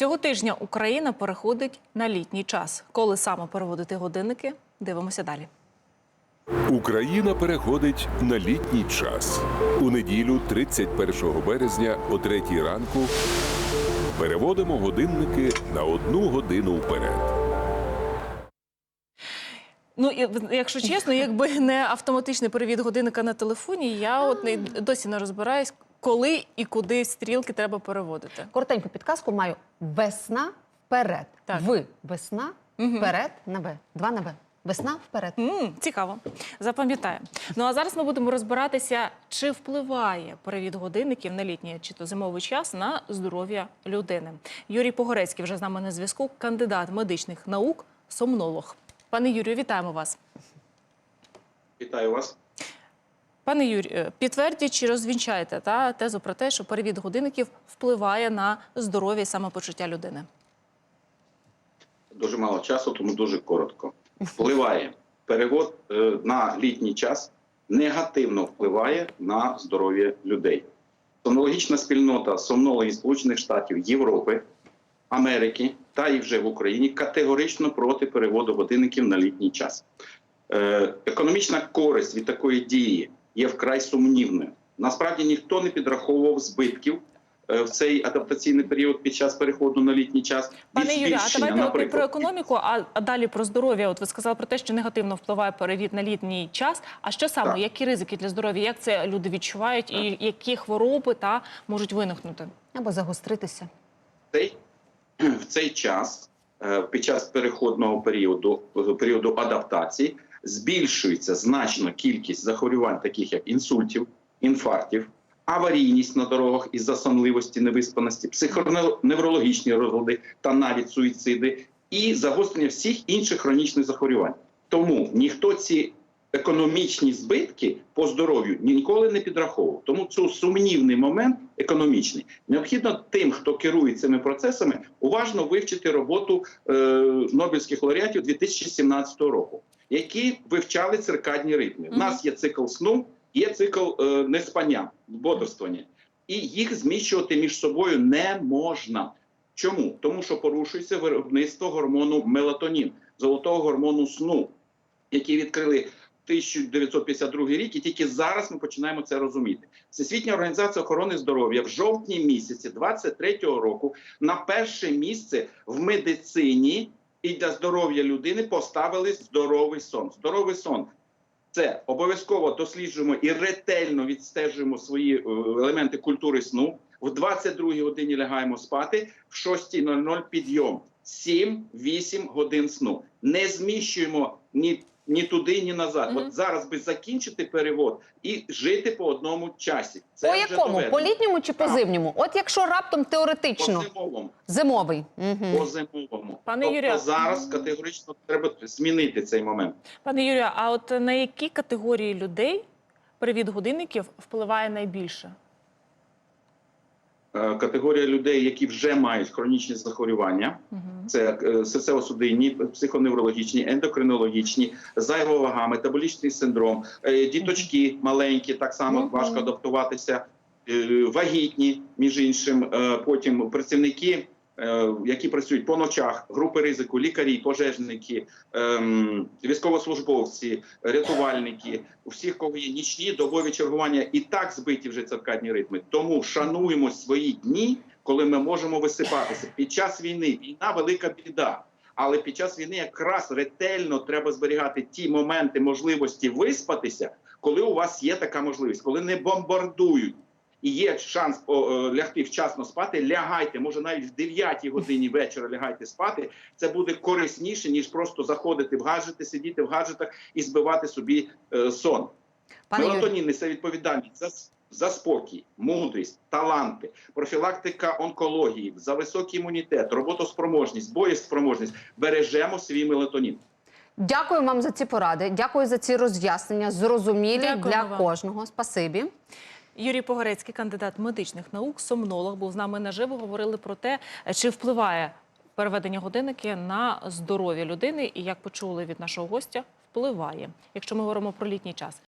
Цього тижня Україна переходить на літній час. Коли саме переводити годинники? Дивимося далі. Україна переходить на літній час. У неділю, 31 березня, о 3 ранку, переводимо годинники на одну годину вперед. Ну якщо чесно, якби не автоматичний перевід годинника на телефоні, я от не досі не розбираюсь, коли і куди стрілки треба переводити. Коротеньку підказку маю. Весна вперед. Так. Ви весна вперед на В. Два на В. Весна вперед. м цікаво, запам'ятаю. Ну а зараз ми будемо розбиратися, чи впливає перевід годинників на літній чи то зимовий час на здоров'я людини. Юрій Погорецький вже з нами на зв'язку, кандидат медичних наук, сомнолог. Пане Юрію, вітаємо вас. Вітаю вас. Пане Юрію, підтвердіть чи розвінчаєте та тезу про те, що перевід годинників впливає на здоров'я і самопочуття людини. Дуже мало часу, тому дуже коротко. Впливає перевод е, на літній час негативно впливає на здоров'я людей. Сомнологічна спільнота сомнологів Сполучених Штатів, Європи, Америки та і вже в Україні категорично проти переводу годинників на літній час. Е, економічна користь від такої дії є вкрай сумнівною. Насправді ніхто не підраховував збитків е, в цей адаптаційний період під час переходу на літній час. Пане Юрію, а давайте наприклад, про економіку, а, далі про здоров'я. От ви сказали про те, що негативно впливає перевід на літній час. А що саме, Так. які ризики для здоров'я? Як це люди відчувають, і які хвороби та можуть виникнути? Або загостритися. цей, в цей час, е, під час переходного періоду, періоду адаптації, збільшується значно кількість захворювань, таких як інсультів, інфарктів, аварійність на дорогах із-за сонливості, невиспаності, психоневрологічні розлади та навіть суїциди, і загострення всіх інших хронічних захворювань. Тому ніхто ці економічні збитки по здоров'ю ніколи не підраховував. Тому це сумнівний момент економічний. Необхідно тим, хто керує цими процесами, уважно вивчити роботу е, Нобелівських лауреатів 2017 року, які вивчали циркадні ритми. У нас є цикл сну, є цикл е, неспання, бодрствування. І їх зміщувати між собою не можна. Чому? Тому що порушується виробництво гормону мелатонін, золотого гормону сну, який відкрили 1952 рік, і тільки зараз ми починаємо це розуміти. Всесвітня організація охорони здоров'я в жовтні місяці 23-го року на перше місце в медицині і для здоров'я людини поставили здоровий сон. Здоровий сон це обов'язково досліджуємо і ретельно відстежуємо свої е, елементи культури сну. В 22-й годині лягаємо спати, в 6.00 підйом. 7-8 годин сну. Не зміщуємо ні, ні туди, ні назад. Мгм. От зараз би закінчити перевод і жити по одному часі. Це по якому? доведено. По літньому чи по зимньому? От якщо раптом По теоретично зимовому. зимовий. По Угу. зимовому. Пане тобто Юрію, зараз категорично треба змінити цей момент. Пане Юрію, а от на які категорії людей перевід годинників впливає найбільше? Е, Категорія людей, які вже мають хронічні захворювання, це е, серцево-судинні, психоневрологічні, ендокринологічні, зайва вага, метаболічний синдром, е, діточки маленькі, так само важко адаптуватися, вагітні, між іншим, потім працівники. Е, Які працюють по ночах, групи ризику, лікарі, пожежники, ем, військовослужбовці, рятувальники, у всіх, кого є нічні добові чергування, і так збиті вже циркадні ритми. Тому шануємо свої дні, коли ми можемо висипатися. Під час війни війна велика біда. Але під час війни якраз ретельно треба зберігати ті моменти можливості виспатися, коли у вас є така можливість, коли не бомбардують. І є шанс о, е, лягти вчасно спати, лягайте, може навіть в 9 годині вечора лягайте спати. Це буде корисніше, ніж просто заходити в гаджети, сидіти в гаджетах і збивати собі е, сон. Пане Мелатонін несе відповідальність за, за спокій, мудрість, таланти, профілактика онкології, за високий імунітет, роботоспроможність, боєспроможність. Бережемо свій мелатонін. дякую вам за ці поради. Дякую за ці роз'яснення. Зрозумілі Дякуємо для вам. кожного. Спасибі. Юрій Погорецький, кандидат медичних наук, сомнолог, був з нами наживо. Говорили про те, чи впливає переведення годинники на здоров'я людини, і як почули від нашого гостя, впливає, якщо ми говоримо про літній час.